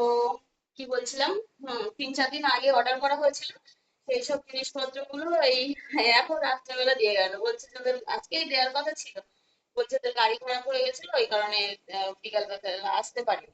তো কি বলছিলাম? তিন চার দিন আগে অর্ডার করা হয়েছিল। সেই সব জিনিসপত্রগুলো এই এখন রাত্রেবেলা দিয়ে গেল। বলছে তোদের আজকেই দেওয়ার কথা ছিল। বলছে তোর গাড়ি খারাপ হয়ে গেছিল ওই কারণে আহ, বিকাল বেলা আসতে পারি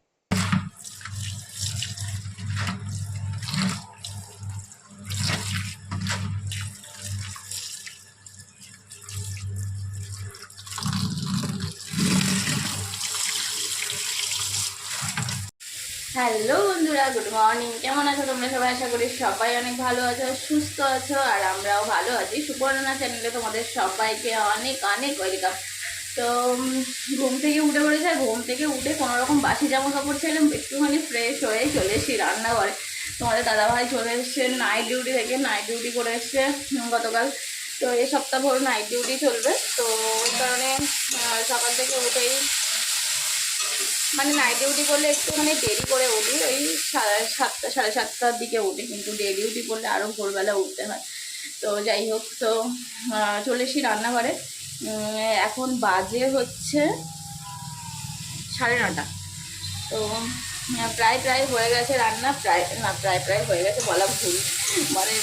হ্যালো বন্ধুরা, গুড মর্নিং। কেমন আছো তোমরা সবাই? আশা করি সবাই অনেক ভালো আছো, সুস্থ আছো, আর আমরাও ভালো আছি। সুপর্ণা চ্যানেলে তোমাদের সবাইকে অনেক অনেক ওয়েলকাম তো ঘুম থেকে উঠে পড়েছে, আর ঘুম থেকে উঠে কোনো রকম বাসি জামা কাপড় ছিলাম একটুখানি ফ্রেশ হয়ে চলে এসেছি রান্নাঘরে। তোমাদের দাদাভাই চলে এসছে নাইট ডিউটি থেকে নাইট ডিউটি করে এসছে গতকাল। তো এই সপ্তাহ ভোর নাইট ডিউটি চলবে। তো ওই কারণে সকাল থেকে উঠেই মানে নাইট ডিউটি করলে একটু মানে দেরি করে উঠি। ওই সাতটা, সাড়ে সাতটার দিকে উঠি, কিন্তু ডে ডিউটি করলে আরও ভোরবেলা উঠতে হয়। তো যাই হোক, তো চলে এসি রান্নাঘরে। এখন বাজে হচ্ছে সাড়ে নটা। তো প্রায় প্রায় হয়ে গেছে রান্না, প্রায়, না, প্রায় প্রায় হয়ে গেছে বলা ভুল। মানে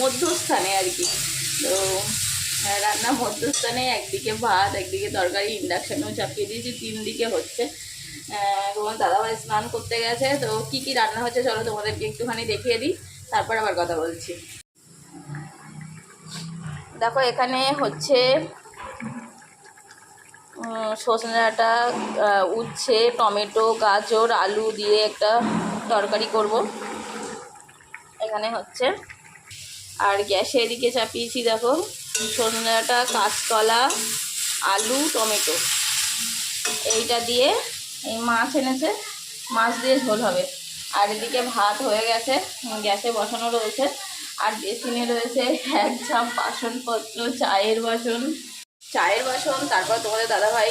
মধ্যস্থানে আর কি। তো রান্না মধ্যস্থানে, একদিকে ভাত, একদিকে তরকারি ইন্ডাকশানেও চাপিয়ে দিয়েছি তিন দিকে হচ্ছে। তোমার দাদাভাই স্নান করতে গেছে, তো কি কি রান্না হচ্ছে চলো তোমাদেরকে একটুখানি দেখিয়ে দিই, তারপর আবার কথা বলছি। দেখো, এখানে হচ্ছে সজনে ডাঁটা উচ্ছে, টমেটো, গাজর, আলু দিয়ে একটা তরকারি করব। এখানে হচ্ছে, আর গ্যাসে এদিকে চাপিয়েছি, দেখো, সজনে ডাঁটা, কাঁচকলা, আলু, টমেটো। এইটা দিয়ে এই মাছ এনেছে, মাছ দিয়ে ঝোল হবে। আর এদিকে ভাত হয়ে গেছে, গ্যাসে বসানো রয়েছে। আর বেসিনে রয়েছে এক ঝাপ বাসনপত্র, চায়ের বাসন। চায়ের বাসন, তারপর তোমাদের দাদাভাই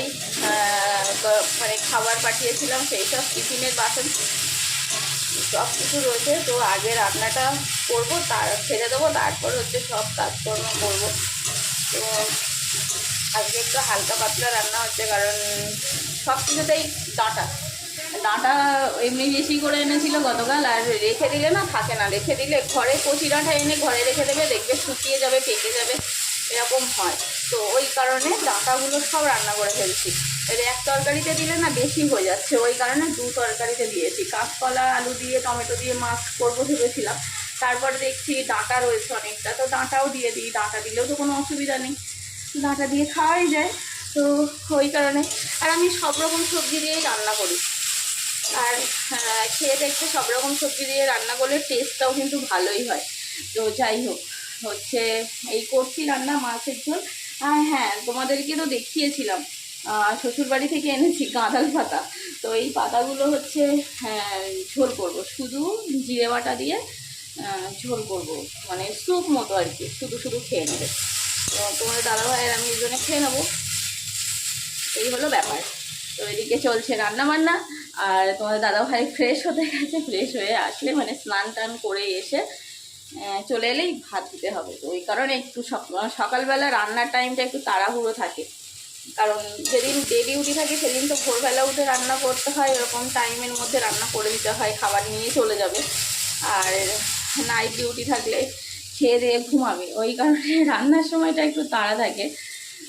মানে খাবার পাঠিয়েছিলাম, সেই সব টিফিনের বাসন। সব কিছু রয়েছে, তো আগে রান্নাটা করব, তার ছেড়ে দেবো, তারপর হচ্ছে সব কাজকর্ম করব। তো আজকে একটু হালকা পাতলা রান্না হচ্ছে, কারণ সব কিছুতেই ডাঁটা। ডাঁটা এমনি বেশি করে এনেছিল গতকাল, আর রেখে দিলে না থাকে না। রেখে দিলে ঘরে কচি ডাঁটা এনে ঘরে রেখে দেবে, দেখবে শুকিয়ে যাবে, পেকে যাবে, এরকম হয়। তো ওই কারণে ডাঁটাগুলো সব রান্না করে ফেলছি। এর এক তরকারিতে দিলে না বেশি হয়ে যাচ্ছে, ওই কারণে দু তরকারিতে দিয়েছি। কাঁচকলা, আলু দিয়ে, টমেটো দিয়ে মাছ করব ভেবেছিলাম। তারপর দেখছি ডাঁটা রয়েছে অনেকটা, তো ডাঁটাও দিয়ে দিই। ডাঁটা দিলেও তো কোনো অসুবিধা নেই। ডাঁটা দিয়ে খাওয়াই যায়। তো ওই কারণে। আর আমি সব রকম সবজি দিয়েই রান্না করি। আর খেয়ে দেখতে সব রকম সবজি দিয়ে রান্না করলে টেস্টটাও কিন্তু ভালোই হয়। তো যাই হোক হচ্ছে এই করছি রান্না মাছের ঝোল। আর হ্যাঁ তোমাদেরকে তো দেখিয়েছিলাম শ্বশুরবাড়ি থেকে এনেছি গাঁদাল পাতা। তো এই পাতাগুলো হচ্ছে হ্যাঁ, ঝোল করব। শুধু জিরে বাটা দিয়ে ঝোল করব। মানে স্যুপ মতো আর কি শুধু শুধু খেয়ে নেবে। তো তোমাদের দাদাভাইয়ের আমি দুজনে খেয়ে নেব। এই হলো ব্যাপার। তো এদিকে চলছে রান্না বান্না আর তোমাদের দাদাভাই ফ্রেশ হতে গেছে ফ্রেশ হয়ে আসলে মানে স্নান টান করে এসে চলে এলেই ভাত দিতে হবে। তো ওই কারণে একটু সকালবেলা রান্নার টাইমটা একটু তাড়াহুড়ো থাকে। কারণ যেদিন ডে ডিউটি থাকে, সেদিন তো ভোরবেলা উঠে রান্না করতে হয় এরকম টাইমের মধ্যে রান্না করে দিতে হয়, খাবার নিয়ে চলে যাবে। আর নাইট ডিউটি থাকলে খেয়ে দিয়ে ঘুমাবে। ওই কারণে রান্নার সময়টা একটু তাড়া থাকে।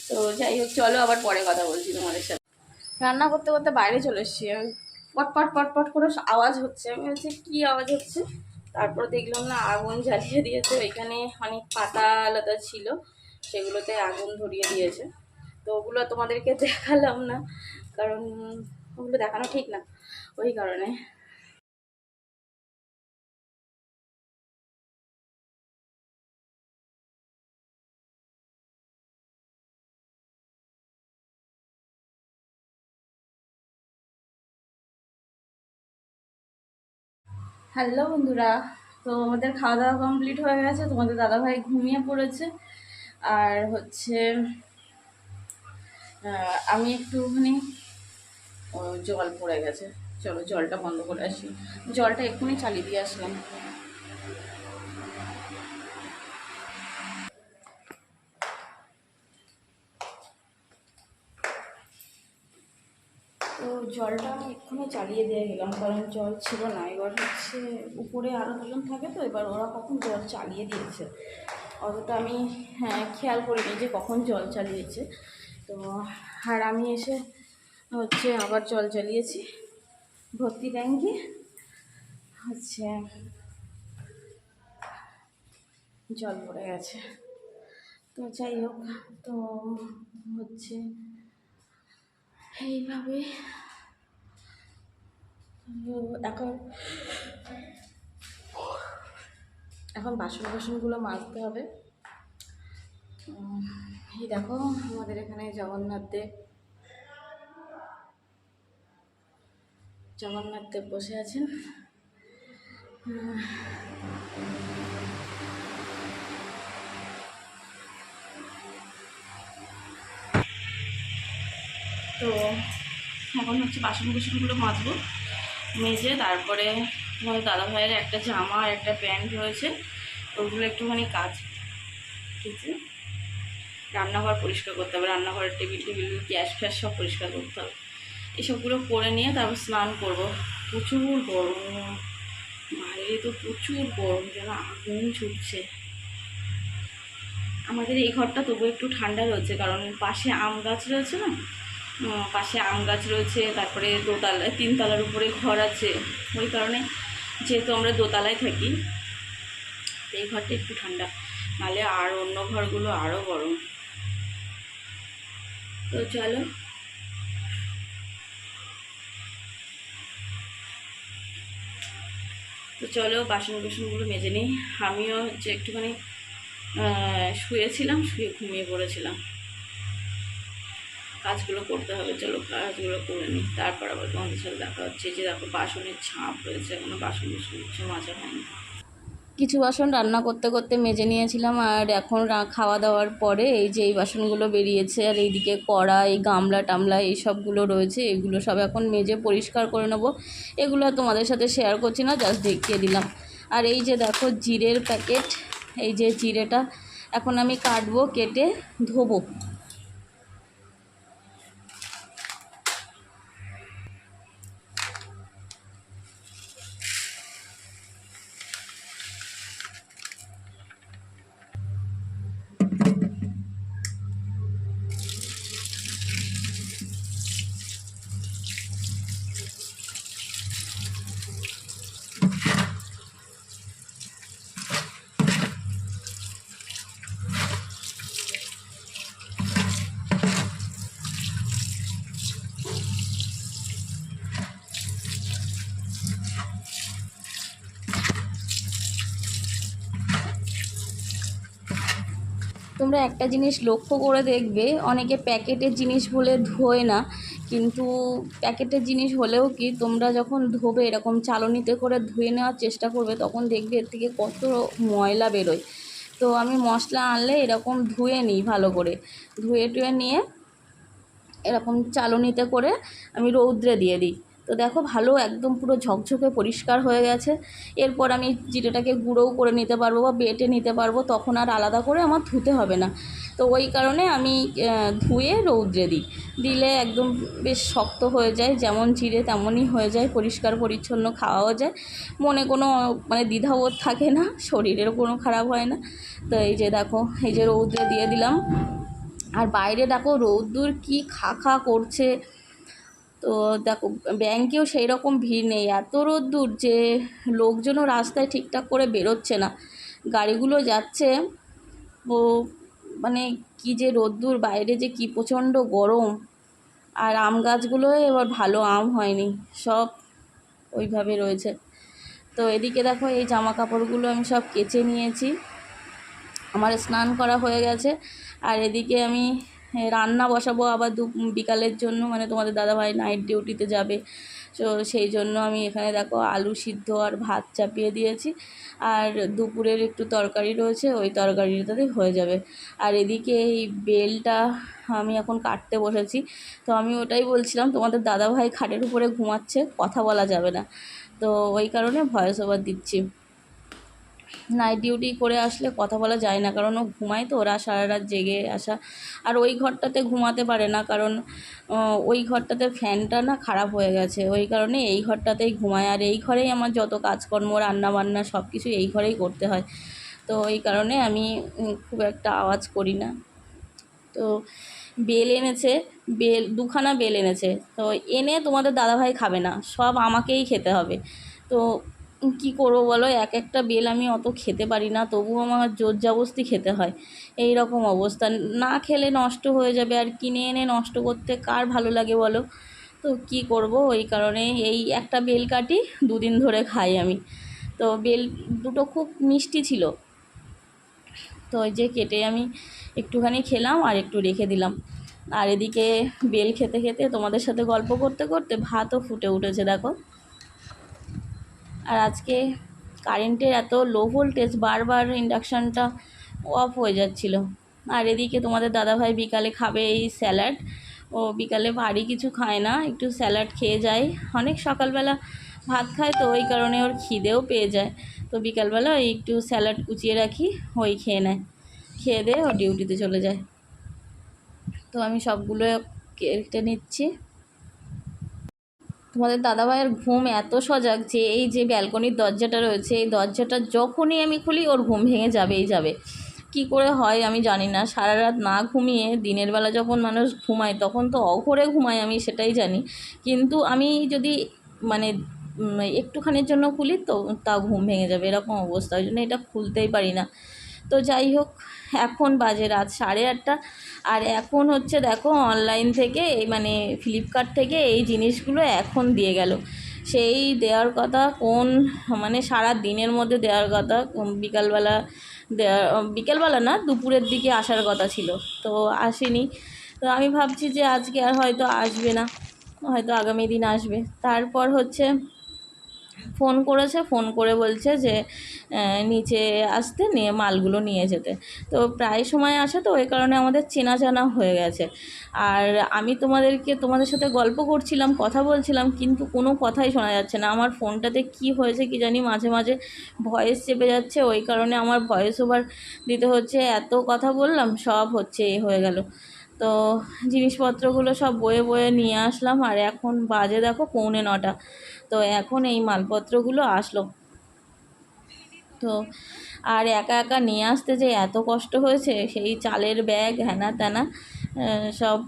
তো যাই হোক, চলো আবার পরে কথা বলছি তোমাদের সাথে। রান্না করতে করতে বাইরে চলে এসেছি। পটপট পটপট করে আওয়াজ হচ্ছে। আমি বলছি, কী আওয়াজ হচ্ছে? তারপর দেখলাম না, আগুন জ্বালিয়ে দিয়েছে। ওইখানে অনেক পাতা আলাদা ছিল। সেগুলোতে আগুন ধরিয়ে দিয়েছে। তো ওগুলো তোমাদেরকে দেখালাম না, কারণ ওগুলো দেখানো ঠিক না। ওই কারণে। হ্যালো বন্ধুরা, তো আমাদের খাওয়া দাওয়া কমপ্লিট হয়ে গেছে, তোমাদের দাদাভাই ঘুমিয়ে পড়েছে। আর হচ্ছে আমি একটুখানি জল পড়ে গেছে। চলো জলটা বন্ধ করে আসি। জলটা এক্ষুনি চালিয়ে দিয়ে আসলাম। জলটা আমি এক্ষুনি চালিয়ে দিয়ে গেলাম, কারণ জল ছিল না। এবার হচ্ছে উপরে আরও দুজন থাকে তো, এবার ওরা কখন জল চালিয়ে দিয়েছে? অতটা আমি হ্যাঁ খেয়াল করিনি যে কখন জল চালিয়েছে। তো, আর আমি এসে হচ্ছে আবার জল চালিয়েছি, ভর্তি ট্যাঙ্কি হচ্ছে জল পড়ে গেছে। তো যাই হোক, তো হচ্ছে এইভাবে এখন এখন বাসন বাসনগুলো মাজতে হবে। এই দেখো, আমাদের এখানে জগন্নাথ দেব। জগন্নাথ দেব বসে আছেন। তো এখন হচ্ছে বাসন কুসনগুলো মাজবো। মেজে তারপরে আমার দাদা ভাইয়ের একটা জামা আর একটা প্যান্ট রয়েছে, ওগুলো একটুখানি কাজ। ঠিক আছে? রান্নাঘর পরিষ্কার করতে হবে, রান্নাঘরের টেবিল টেবিল, গ্যাস ফ্যাস সব পরিষ্কার করতে হবে। এসবগুলো করে নিয়ে তারপর স্নান করব। প্রচুর গরম। বাইরে তো প্রচুর গরম, যেন আগুন ছুটছে। আমাদের এই ঘরটা তবু একটু ঠান্ডা রয়েছে, কারণ পাশে আম গাছ রয়েছে না? পাশে আম গাছ রয়েছে, তারপরে দোতলায় তিনতলার উপরে ঘর আছে। ওই কারণে যেহেতু আমরা দোতলায় থাকি এই ঘরটা একটু ঠান্ডা। নাহলে আর অন্য ঘরগুলো আরও গরম। তো চলো। তো চলো বাসন কুসনগুলো মেজে নিই। আমিও হচ্ছে একটুখানি শুয়েছিলাম, শুয়ে ঘুমিয়ে পড়েছিলাম। কাজগুলো করতে হবে, চলো কাজগুলো করে নিই। তারপর আবার তোমাদের সাথে দেখা হচ্ছে যে দেখো বাসনের ছাপ রয়েছে, এখনও বাসন কিছু মাজা হয়নি। কিছু বাসন রান্না করতে করতে মেজে নিয়েছিলাম আর এখন খাওয়া দাওয়ার পরে এই যে এই বাসনগুলো বেরিয়েছে আর এইদিকে কড়া, এই গামলা, টামলা, এই সবগুলো রয়েছে, এগুলো সব এখন মেজে পরিষ্কার করে নেব। এগুলো তোমাদের সাথে শেয়ার করছি না জাস্ট দেখিয়ে দিলাম। আর এই যে দেখো জিরের প্যাকেট এই যে জিরেটা এখন আমি কাটবো, কেটে ধোবো। তোমরা একটা জিনিস লক্ষ্য করে দেখবে, অনেকে প্যাকেটের জিনিস বলে ধোয় না, কিন্তু প্যাকেটের জিনিস হলেও কি তোমরা যখন ধোবে, এরকম চালনিতে করে ধুয়ে নেওয়ার চেষ্টা করবে, তখন দেখবে এর থেকে কত ময়লা বেরোয়। তো আমি মশলা আনলে এরকম ধুয়ে নিই ভালো করে। ধুয়ে টুয়ে নিয়ে এরকম চালনিতে করে আমি রৌদ্রে দিয়ে দিই। তো দেখো ভালো একদম পুরো ঝকঝকে পরিষ্কার হয়ে গেছে। এরপর আমি জিরেটাকে গুঁড়োও করে নিতে পারব বা বেটে নিতে পারব, তখন আর আলাদা করে আমার ধুতে হবে না। তো ওই কারণে আমি ধুয়ে রৌদ্রে দিই। দিলে একদম বেশ শক্ত হয়ে যায়, যেমন জিরে তেমনই হয়ে যায়, পরিষ্কার পরিচ্ছন্ন খাওয়াও যায়। মনে কোনো মানে দ্বিধাবোধ থাকে না, শরীরেরও কোনো খারাপ হয় না। তো এই যে দেখো, এই যে রৌদ্রে দিয়ে দিলাম। আর বাইরে দেখো রৌদ্দুর কি খা খা করছে। তো দেখো, ব্যাংকেও সেই রকম ভিড় নেই। এত রোদ্দুর যে লোকজনও রাস্তায় ঠিকঠাক করে বেরোচ্ছে না। গাড়িগুলো যাচ্ছে ও মানে কি যে রোদ্দুর, বাইরে যে কি প্রচণ্ড গরম। আর আম গাছগুলো এবার ভালো আম হয়নি, সব ওইভাবে রয়েছে। তো এদিকে দেখো, এই জামা কাপড়গুলো আমি সব কেচে নিয়েছি। আমার স্নান করা হয়ে গেছে। আর এদিকে আমি রান্না বসাবো আবার দু বিকালের জন্য মানে তোমাদের দাদাভাই নাইট ডিউটিতে যাবে। তো সেই জন্য আমি এখানে দেখো আলু সিদ্ধ আর ভাত চাপিয়ে দিয়েছি। আর দুপুরের একটু তরকারি রয়েছে, ওই তরকারিটাতেই হয়ে যাবে। আর এদিকে এই বেলটা আমি এখন কাটতে বসেছি। তো আমি ওটাই বলছিলাম, তোমাদের দাদাভাই খাটের উপরে ঘুমাচ্ছে, কথা বলা যাবে না। তো ওই কারণে ভয়েস ওভার দিচ্ছি। নাইট ডিউটি করে আসলে কথা বলা যায় না, কারণ ও ঘুমায় তো, ওরা সারা রাত জেগে আসা। আর ওই ঘরটাতে ঘুমাতে পারে না, কারণ ওই ঘরটাতে ফ্যানটা না খারাপ হয়ে গেছে। ওই কারণে এই ঘরটাতেই ঘুমায়, আর এই ঘরেই আমার যত কাজকর্ম রান্না বান্না সব কিছু এই ঘরেই করতে হয়। তো এই কারণে আমি খুব একটা আওয়াজ করি না। তো বেল এনেছে, বেল, দুখানা বেল এনেছে। তো এনে তোমাদের দাদাভাই খাবে না, সব আমাকেই খেতে হবে। তো কী করব বলো? এক একটা বেল আমি অত খেতে পারি না, তবুও আমার জোর জবস্তি খেতে হয়। এই রকম অবস্থা। না খেলে নষ্ট হয়ে যাবে, আর কিনে এনে নষ্ট করতে কার ভালো লাগে বলো? তো কি করব? ওই কারণে এই একটা বেল কাটি, দুদিন ধরে খাই আমি। তো বেল দুটো খুব মিষ্টি ছিল। তো ওই যে কেটে আমি একটুখানি খেলাম আর একটু রেখে দিলাম। আর এদিকে বেল খেতে খেতে তোমাদের সাথে গল্প করতে করতে ভাতও ফুটে উঠেছে, দেখো। আর আজকে কারেন্টের এত লো ভোল্টেজ বারবার ইন্ডাকশানটা অফ হয়ে যাচ্ছিল। আর এদিকে তোমাদের দাদাভাই বিকালে খাবে এই স্যালাড ও বিকালে ভারী কিছু খায় না, একটু স্যালাড খেয়ে যায়। অনেক সকালবেলা ভাত খায় তো, ওই কারণে ওর খিদেও পেয়ে যায়। তো বিকালবেলা ওই একটু স্যালাড কুচিয়ে রাখি, ওই খেয়ে নেয়। খেয়ে দিয়ে ও ডিউটিতে চলে যায়। তো আমি সবগুলো কেটে নিচ্ছি। তোমাদের দাদাভাইয়ের ঘুম এত সজাগ যে এই যে ব্যালকনির দরজাটা রয়েছে, এই দরজাটা যখনই আমি খুলি ওর ঘুম ভেঙে যাবেই যাবে। কি করে হয় আমি জানি না। সারা রাত না ঘুমিয়ে দিনের বেলা যখন মানুষ ঘুমায় তখন তো অঘরে ঘুমায় আমি সেটাই জানি। কিন্তু আমি যদি মানে একটুখানির জন্য খুলি তো তা ঘুম ভেঙে যাবে, এরকম অবস্থা। ওই জন্য এটা খুলতেই পারি না। তো যাই হোক, এখন বাজে রাত সাড়ে আটটা। আর এখন হচ্ছে দেখো অনলাইন থেকে, এই মানে ফ্লিপকার্ট থেকে এই জিনিসগুলো এখন দিয়ে গেল। সেই দেওয়ার কথা, কোন মানে সারা দিনের মধ্যে দেওয়ার কথা বিকালবেলা দেওয়ার বিকেলবেলা না, দুপুরের দিকে আসার কথা ছিল। তো আসেনি। তো আমি ভাবছি যে আজকে আর হয়তো আসবে না, হয়তো আগামী দিন আসবে। তারপর হচ্ছে ফোন করেছে, ফোন করে বলছে যে নিচে আসতে নিয়ে মালগুলো নিয়ে যেতে। তো প্রায় সময় আসে তো, ওই কারণে আমাদের চেনা জানা হয়ে গেছে। আর আমি তোমাদেরকে, তোমাদের সাথে গল্প করছিলাম, কথা বলছিলাম, কিন্তু কোনো কথাই শোনা যাচ্ছে না। আমার ফোনটাতে কি হয়েছে কি জানি মাঝে মাঝে ভয়েস চেপে যাচ্ছে, ওই কারণে আমার ভয়েস ওভার দিতে হচ্ছে। এত কথা বললাম, সব হচ্ছে এ হয়ে গেল। তো জিনিসপত্রগুলো সব বয়ে বয়ে নিয়ে আসলাম, আর এখন বাজে দেখো পৌনে নটা। তো এখন এই মালপত্রগুলো আসলো। তো আর একা একা নিয়ে আসতে যে এত কষ্ট হয়েছে, সেই চালের ব্যাগ হ্যানা ত্যানা সব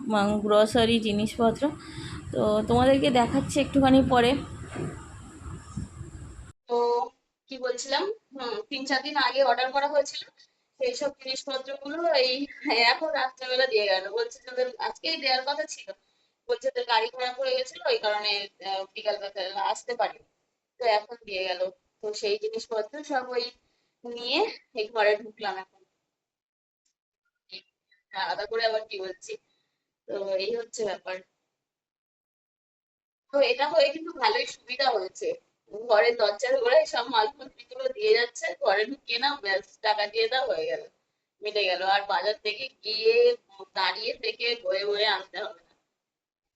গ্রসারি জিনিসপত্র। তো তোমাদেরকে দেখাচ্ছি একটুখানি পরে। তো কি বলছিলাম? তিন চার দিন আগে অর্ডার করা হয়েছিল। সেই সব জিনিসপত্রগুলো এই, এখন রাত্রেবেলা দিয়ে গেল। বলছে যে ওদের আজকেই দেওয়ার কথা ছিল। বলছে যে গাড়ি খারাপ হয়ে গেছিল ওই কারণে বিকাল বেলা আসতে পারিনি। তো এখন দিয়ে গেল। তো সেই জিনিসপত্র সব ওই নিয়ে এই ঘরে ঢুকলাম এখন। আলাদা করে আবার কি বলছি? তো এই হচ্ছে ব্যাপার। তো এটা হয়ে কিন্তু ভালোই সুবিধা হয়েছে। ঘরের দরজার গোড়ায় সব মালপত্রগুলো দিয়ে যাচ্ছে, ঘরে ঢুকিয়ে নাও ব্যাস, টাকা দিয়ে দাও হয়ে গেল মিটে গেল। আর বাজার থেকে গিয়ে দাঁড়িয়ে থেকে বয়ে বয়ে আনতে হবে না।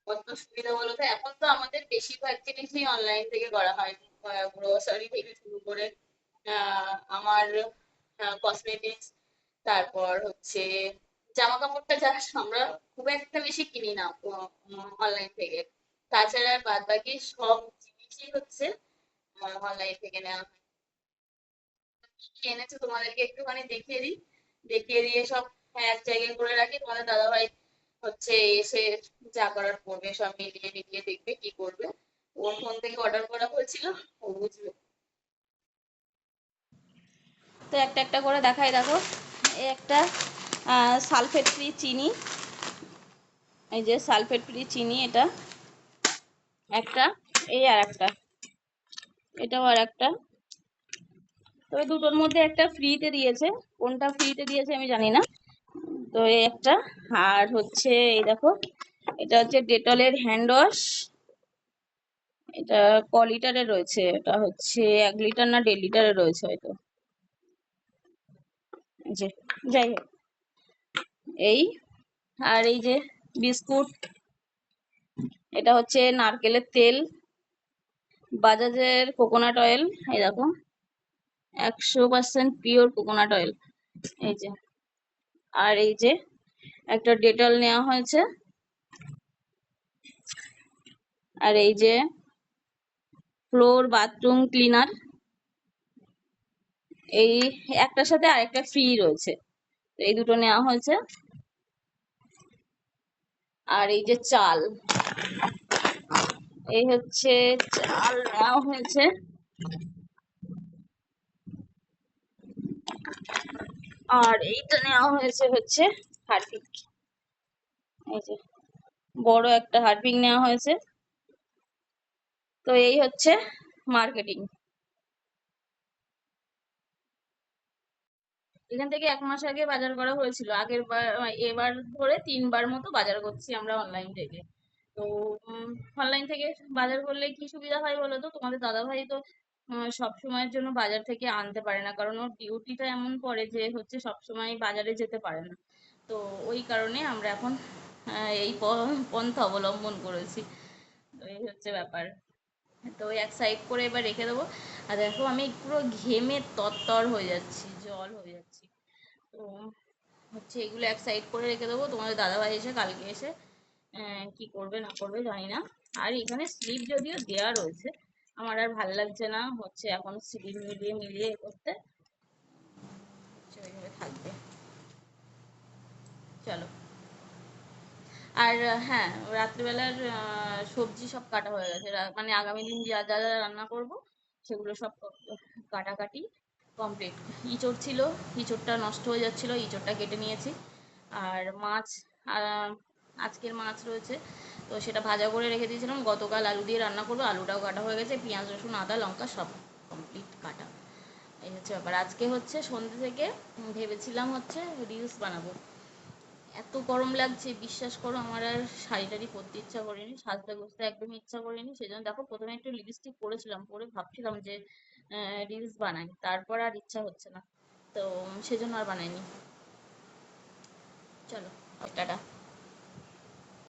কত সুবিধা এখন তো আমাদের বেশিরভাগ জিনিসই অনলাইন থেকে করা হয়। গ্রোসারি থেকে শুরু করে আমার কসমেটিক্স তারপর হচ্ছে জামা কাপড়টা যারা আমরা খুব একটা বেশি কিনি না অনলাইন থেকে। তাছাড়া বাদ বাকি সব জিনিসই হচ্ছে তোমাদেরকে একটুখানি দেখিয়ে দিই দেখিয়ে দিয়ে সব করে রাখি তোমাদের হচ্ছে এসে যা করার করবে সব মিলিয়ে মিলিয়ে দেখবে কি করবে ওর ফোন থেকে অর্ডার করা হয়েছিল ও বুঝবে তো একটা একটা করে দেখাই, দেখো। এই একটা সালফেট ফ্রি চিনি। এই যে সালফেট ফ্রি চিনি, এটা একটা, এই আর একটা। এটাও আর একটা। তবে দুটোর মধ্যে একটা ফ্রিতে দিয়েছে। কোনটা ফ্রিতে দিয়েছে আমি জানি না। তো এই একটা। আর হচ্ছে, এই দেখো, এটা হচ্ছে ডেটলের হ্যান্ড ওয়াশ এটা ক লিটারের রয়েছে। এটা হচ্ছে এক লিটার না দেড় লিটারের রয়েছে হয়তো। যে, যাই হোক। এই, আর এই যে বিস্কুট। এটা হচ্ছে নারকেলের তেল। বাজাজের কোকোনাট অয়েল, এই দেখো, একশো পার্সেন্ট পিওর কোকোনাট অয়েল, এই যে। আর এই যে একটা ডেটল নেওয়া হয়েছে। আর এই যে ফ্লোর বাথরুম ক্লিনার, এই একটার সাথে আরেকটা ফ্রি রয়েছে, এই দুটো নেওয়া হয়েছে। আর এই যে চাল এই হচ্ছে চাল নেওয়া হয়েছে। আর এইটা নেওয়া হয়েছে হচ্ছে হারপিক। এই যে, বড় একটা হারপিক নেওয়া হয়েছে। তো এই হচ্ছে মার্কেটিং। এখান থেকে এক মাস আগে বাজার করা হয়েছিল। আগের বার এবার ধরে তিনবার মতো বাজার করছি আমরা অনলাইন থেকে। তো অনলাইন থেকে বাজার করলে কি সুবিধা হয় বলো তো? তোমাদের দাদাভাই তো সব সময়ের জন্য বাজার থেকে আনতে পারে না। কারণ ওর ডিউটিটা এমন পড়ে যে হচ্ছে সব সময় বাজারে যেতে পারে না। তো ওই কারণে আমরা এখন এই পন্থা অবলম্বন করেছি। তো এই হচ্ছে ব্যাপার। তো এক সাইড করে এবার রেখে দেবো। আর দেখো আমি পুরো ঘেমে তরতর হয়ে যাচ্ছি জল হয়ে যাচ্ছি। তো হচ্ছে এগুলো এক সাইড করে রেখে দেবো। তোমাদের দাদাভাই এসে কালকে এসে কি করবে না করবে জানি না। আর এখানে স্লিপ যদিও দেওয়া রয়েছে, আমার আর ভালো লাগছে না, হচ্ছে এখন স্লিপ মিলিয়ে মিলিয়ে করতে। থাকবে। চলো। আর হ্যাঁ রাত্রিবেলার সবজি সব কাটা হয়ে গেছে। মানে আগামী দিন যা যা যা রান্না করব, সেগুলো সব কাটাকাটি কমপ্লিট ইঁচড় ছিল, ইঁচড়টা নষ্ট হয়ে যাচ্ছিল, ইঁচড়টা কেটে নিয়েছি। আর মাছ আজকের মাছ রয়েছে। তো সেটা ভাজা করে রেখে দিয়েছিলাম। গতকাল আলু দিয়ে রান্না করব। আলুটাও কাটা হয়ে গেছে। পেঁয়াজ, রসুন, আদা, লঙ্কা সব কমপ্লিট কাটা। এই হচ্ছে ব্যাপার। আজকে হচ্ছে সন্ধ্যে থেকে ভেবেছিলাম হচ্ছে রিলস বানাবো। এত গরম লাগছে, বিশ্বাস করো আমার আর শাড়ি টাড়ি পরতে ইচ্ছা করেনি, সাজতে গোজতে একদমই ইচ্ছা করেনি। সেজন্য দেখো, প্রথমে একটু লিপস্টিক পরেছিলাম, পরে ভাবছিলাম যে রিলস বানাই। তারপর আর ইচ্ছা হচ্ছে না। তো সেজন্য আর বানাইনি। চলো, টাটা।